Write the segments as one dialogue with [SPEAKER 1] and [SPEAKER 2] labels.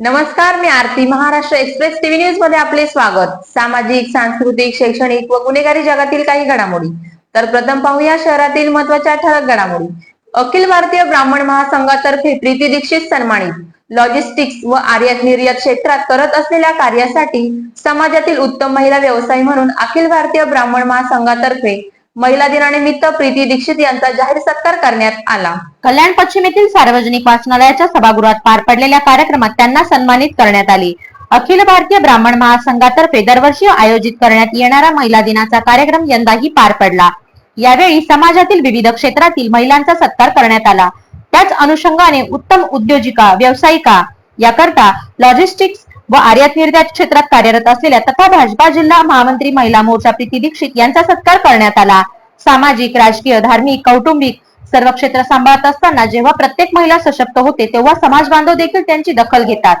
[SPEAKER 1] नमस्कार मी Aarti Maharashtra express TV न्यूजमध्ये आपले स्वागत. सामाजिक सांस्कृतिक शैक्षणिक व गुन्हेगारी जगातील काही घडामोडी. तर प्रथम पाहूया शहरातील महत्त्वाच्या ठळक घडामोडी. अखिल भारतीय ब्राह्मण महासंघातर्फे प्रीती दीक्षित सन्मानित. लॉजिस्टिक्स व आर्यात निर्यात क्षेत्रात करत असलेल्या कार्यासाठी समाजातील उत्तम महिला व्यवसायी म्हणून अखिल भारतीय ब्राह्मण महासंघातर्फे महिला दिनानिमित्त प्रीती दीक्षित यांचा जाहीर सत्कार करण्यात आला.
[SPEAKER 2] कल्याण पश्चिम येथील सार्वजनिक वाचनालयाच्या सभागृहात पार पडलेल्या कार्यक्रमात त्यांना सन्मानित करण्यात आले. अखिल भारतीय ब्राह्मण महासंघातर्फे दरवर्षी आयोजित करण्यात येणारा महिला दिनाचा कार्यक्रम यंदाही पार पडला. यावेळी समाजातील विविध क्षेत्रातील महिलांचा सत्कार करण्यात आला. त्याच अनुषंगाने उत्तम उद्योजिका व्यावसायिका याकरता लॉजिस्टिक्स व आयात निर्यात क्षेत्रात कार्यरत असलेल्या तथा भाजपा जिल्हा महामंत्री महिला मोर्चा प्रीती दीक्षित यांचा सत्कार करण्यात आला. सामाजिक राजकीय धार्मिक कौटुंबिक सर्व क्षेत्र सांभाळत असताना जेव्हा प्रत्येक महिला सशक्त होते तेव्हा समाज बांधव देखील त्यांची दखल घेतात.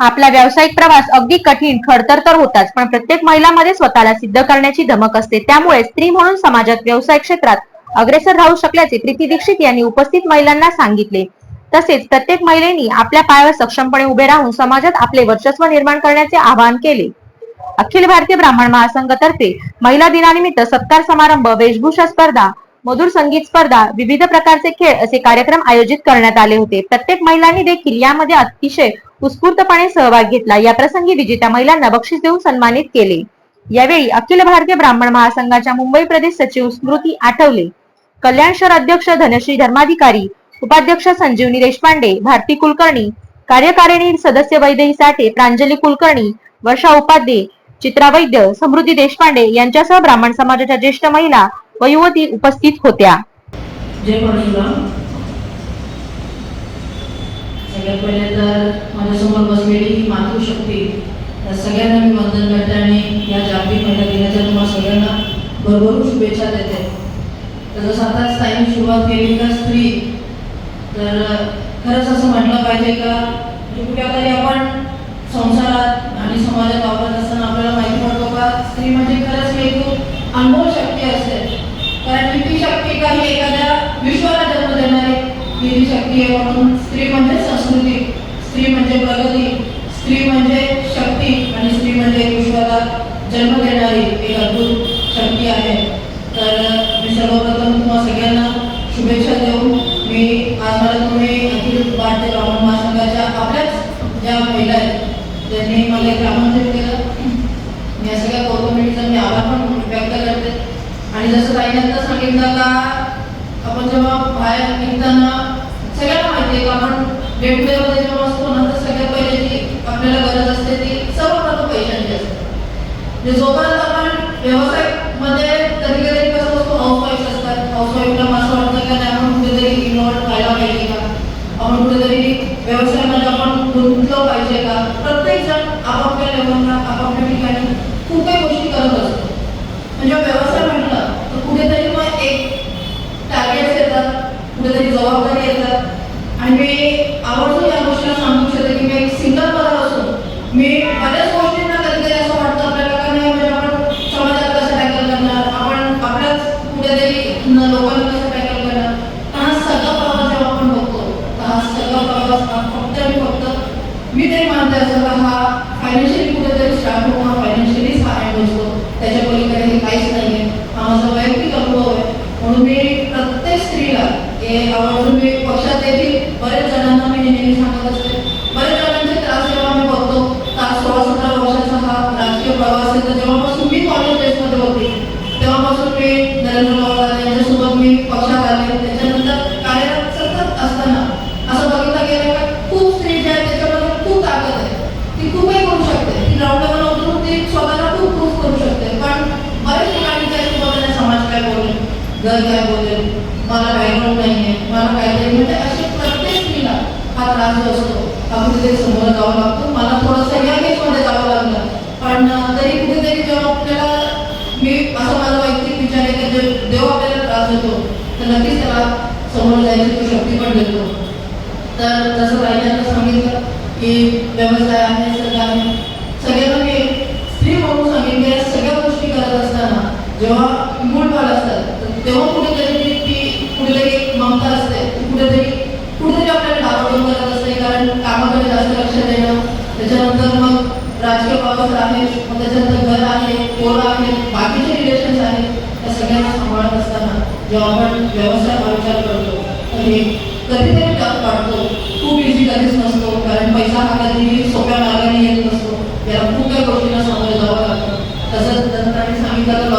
[SPEAKER 2] आपला व्यावसायिक प्रवास अगदी कठीण खडतर तर होताच पण प्रत्येक महिलामध्ये स्वतःला सिद्ध करण्याची धमक असते. त्यामुळे स्त्री म्हणून समाजात व्यवसाय क्षेत्रात अग्रेसर राहू शकल्याचे प्रीती दीक्षित यांनी उपस्थित महिलांना सांगितले. तसेच प्रत्येक महिलेनी आपल्या पायावर सक्षमपणे उभे राहून समाजात आपले वर्चस्व निर्माण करण्याचे आवाहन केले. अखिल भारतीय ब्राह्मण महासंघातर्फे महिला दिनानिमित्त सत्कार समारंभ वेशभूषा स्पर्धा मधुर संगीत स्पर्धा विविध प्रकारचे खेळ असे कार्यक्रम आयोजित करण्यात आले होते. प्रत्येक महिलांनी देखील यामध्ये अतिशय उत्स्फूर्तपणे सहभाग घेतला. या प्रसंगी विजेत्या महिलांना बक्षीस देऊन सन्मानित केले. यावेळी अखिल भारतीय ब्राह्मण महासंघाच्या मुंबई प्रदेश सचिव स्मृती आठवले कल्याण शहर अध्यक्ष धनश्री धर्माधिकारी उपाध्यक्ष संजीवनी देशपांडे भारती कुलकर्णी कार्यकारिणी सदस्य वैद्यही साठे प्रांजली कुलकर्णी वर्षा उपाध्ये चित्रा वैद्य समृद्धी देशपांडे यांच्यासह ब्राह्मण समाजाच्या ज्येष्ठ महिला व युवती उपस्थित होत्या.
[SPEAKER 3] जय सगळ्यात पहिले तर माझ्यासमोर बसलेली ही मातृशक्ती. त्या सगळ्यांना मी वंदन करते आणि या जागतिक महिला दिनाच्या तुम्हाला सगळ्यांना भरभरून शुभेच्छा देते. तर जसं आता ताईने सुरुवात केली तर स्त्री तर खरंच असं म्हटलं पाहिजे का म्हणजे कुठेतरी आपण संसारात आणि समाजात वापरत असताना आपल्याला माहिती पडतो का स्त्री म्हणजे खरंच ही एक खूप अनमोल शक्ती असते. कारण की ती शक्ती काही एखाद्या विश्वाला जन्म देणारी ही जी शक्ती आहे म्हणून स्त्री म्हणजे संस्कृती स्त्री म्हणजे प्रगती स्त्री म्हणजे शक्ती आणि स्त्री म्हणजे विश्वाला जन्म देणारी एक अद्भुत शक्ती आहे. तर मी सर्वप्रथम तुम्हाला सगळ्यांना शुभेच्छा देऊन आम्हाला तुम्ही अतिरिक्त भारतीय ब्राह्मण महासंघाच्या आपल्याच ज्या महिला आहेत त्यांनी मला एक केलं. मी या सगळ्या कौटुंबिकीचा मी आभार पण व्यक्त करते. आणि जसं ताईने सांगितलं का आपण जेव्हा बाहेर निघताना सगळ्यांना माहिती आहे का आपण डे जेव्हा असतो ना तर सगळ्यात पहिले जी आपल्याला गरज असते ती सर्वप्रथम पैशांची असते. म्हणजे जोपर्यंत आपण व्यवसाय കോൺക്രീറ്റ് तुम्ही मी पक्षात आले त्याच्यानंतर कार्यरत सतत असताना असं बघितलं गेलं का खूप स्त्री जी आहे त्याच्यामध्ये खूप ताकद आहे. ती खूपही करू शकते. ती ग्राउंड लेवल उतरून ती स्वतःला खूप प्रूफ करू शकते. पण बरेच ठिकाणी काय बोलले समाज काय बोलेल? घर काय बोलेल? मला बॅकग्राऊंड नाही आहे मला काहीतरी म्हणजे अशी प्रत्येक स्त्रीला हा त्रास जो असतो हा कुठेतरी समोर जावं लागतो मला थोडंसं या केसमध्ये जावं लागलं पण अं, तरी कुठेतरी जेव्हा आपल्याला मी असं माझा वैयक्तिक विचार आहे की जे देव आपल्याला त्रास देतो तर नक्कीच त्याला समोर जायची तो तर जसं राहिल्यानं सांगितलं की व्यवसाय आहे सगळं आहे. सगळ्यांना मी स्त्री म्हणून सांगितले सगळ्या गोष्टी करत असताना जेव्हा मूळ भाग असतात तर तेव्हा कुठेतरी ती ती कुठेतरी एक ममता असते ती कुठेतरी कुठेतरी आपल्याला डावडून करत असते कारण कामाकडे जास्त लक्ष देणं व्यवस्था आहे मग त्याच्यानंतर घर आहे पोरं आहे बाकीचे रिलेशन्स आहेत त्या सगळ्यांना सांभाळत असताना जेव्हा आपण व्यवसाय हा विचार करतो तर हे कधीतरी टफ वाटतो खूप इझी कधीच नसतो कारण पैसा हा कधी सोप्या मार्गाने येत नसतो याला खूप काही गोष्टींना सामोरे जावं लागतं तसंच दत्ताने सांगितलं तर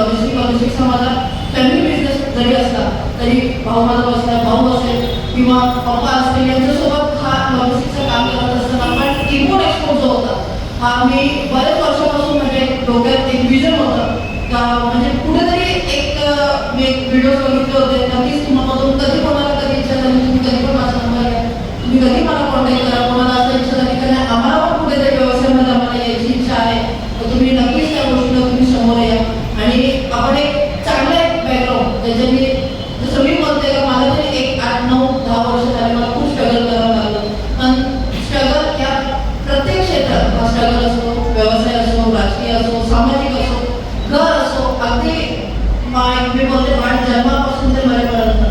[SPEAKER 3] लॉजिस्टिक माझा फॅमिली बिझनेस जरी असला तरी भाऊ माझा बसला भाऊ असेल किंवा पप्पा असतील यांच्यासोबत हा लॉजिस्टिकचं काम करत असताना पण इम्पोर्ट एक्सपोर्ट जो होता हा मी बऱ्याच वर्षापासून म्हणजे डोक्यात एक विजन होतं. का म्हणजे कुठेतरी एक मी एक व्हिडिओ बघितले होते नक्कीच तुम्हाला कधी कोणाला कधी इच्छा झाली तुम्ही कधी पण माझा नंबर घ्या तुम्ही कधी मला कॉन्टॅक्ट करा कोणाला असं इच्छा झाली कारण आम्हाला पण कुठेतरी व्यवसायामध्ये आम्हाला यायची इच्छा आहे. तर तुम्ही नक्की अगदी मी बोलते माझ्या जन्मापासून ते मरेपर्यंत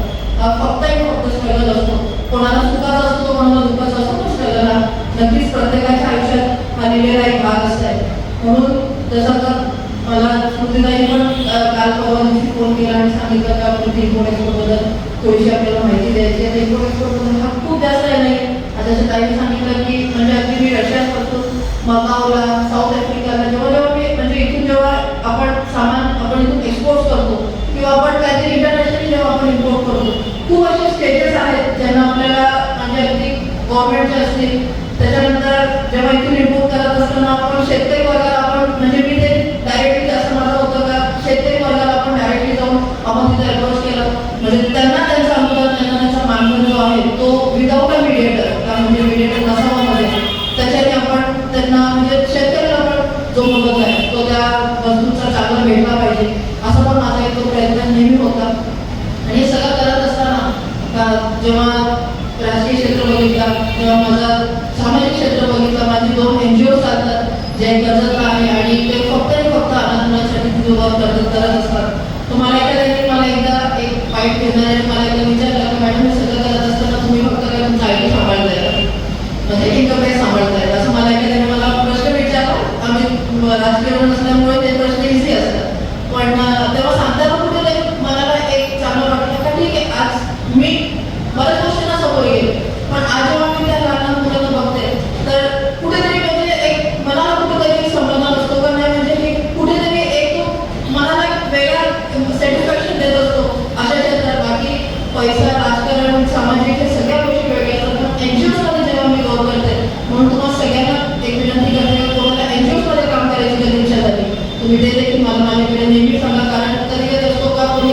[SPEAKER 3] फक्त एक फक्त स्ट्रगल असतो. कोणाला सुखाचा असतो कोणाला दुःखाचा असतो तो स्ट्रगल हा नक्कीच प्रत्येकाच्या आयुष्यात आलेला एक भाग असतो म्हणून जसं तर मला स्मृतीताई पण काल परवा दिवशी फोन केला आणि सांगितलं का आपण इम्पोर्ट थोडीशी आपल्याला माहिती द्यायची आहे. इम्पोर्ट हा खूप जास्त आहे. नाही आता जसं ताईने सांगितलं की म्हणजे अगदी मी रशियात करतो मकावला साऊथ आफ्रिकाला जेव्हा जेव्हा मी म्हणजे इथून जेव्हा आपण सामान आपण इथून एक्सपोर्ट करतो किंवा आपण काहीतरी इंटरनॅशनली करतो. खूप असे स्टेजेस आहेत ज्यांना आपल्याला म्हणजे अगदी गव्हर्नमेंटचे असतील. त्याच्यानंतर जेव्हा इथून इम्पोर्ट करत असताना आपण शेतकरी वर्गाला गरजत आहे आणि ते फक्त आणि फक्त आनंदासाठी मुलांसाठी तिथे करत करत असतात. तुम्हाला एखाद्याने मला एकदा एक फाईट घेणाऱ्याने मला एकदा विचारलं की मॅडम हे सगळं करत असताना तुम्ही फक्त काय तुमचं आयटी सांभाळताय? म्हणजे इन्कम काय सांभाळताय? असं मला एखाद्याने मला प्रश्न विचारला. आम्ही राजकीय नसल्यामुळे ते प्रश्न इझी असतात पण अं, तेव्हा सांगताना कुठेतरी मनाला एक चांगलं वाटलं का ठीक आहे आज मी बऱ्याच गोष्टींना समोर गेले पण आज जेव्हा मी त्या लहान लहान मुलांना बघते तर कुठेतरी म्हणजे एक मनाला कुठेतरी एक समाधान असतो का नाही म्हणजे हे कुठेतरी एक तो मनाला एक वेगळा सॅटिस्फॅक्शन देत असतो अशा क्षेत्रात बाकी पैसा राजकारण सामाजिक हे सगळ्या गोष्टी वेगळ्या असतात पण एन जी मध्ये जेव्हा मी वर्क करते म्हणून तुम्हाला सगळ्यांना एक विनंती करते की कोणाला एन जी मध्ये काम करायची कधी इच्छा झाली तुम्ही ते देखील मला माझ्याकडे नेहमी सांगा कारण कधी येत असतो का कोणी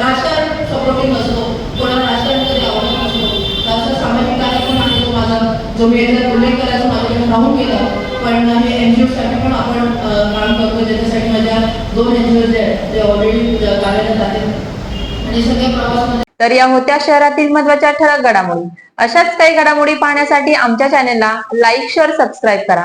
[SPEAKER 3] राजकारण सपोर्टिंग असतो कोणाला राजकारण कधी आवडत नसतो. तसं सामाजिक कार्यक्रम आहे तो माझा. जो मी एकदा उल्लेख करायचा माझ्याकडे राहून गेला. पण हे एन जी ओसाठी पण आपण काम करतो. ज्याच्यासाठी माझ्या दोन एन जी ओ जे आहेत ते ऑलरेडी कार्यरत आहेत. आणि सगळ्या प्रवासमध्ये
[SPEAKER 1] तर या होत्या शहरातील महत्त्वाच्या ठळक घडामोडी. अशाच काही घडामोडी पाहण्यासाठी आमच्या चॅनेलला लाईक शेअर सबस्क्राईब करा.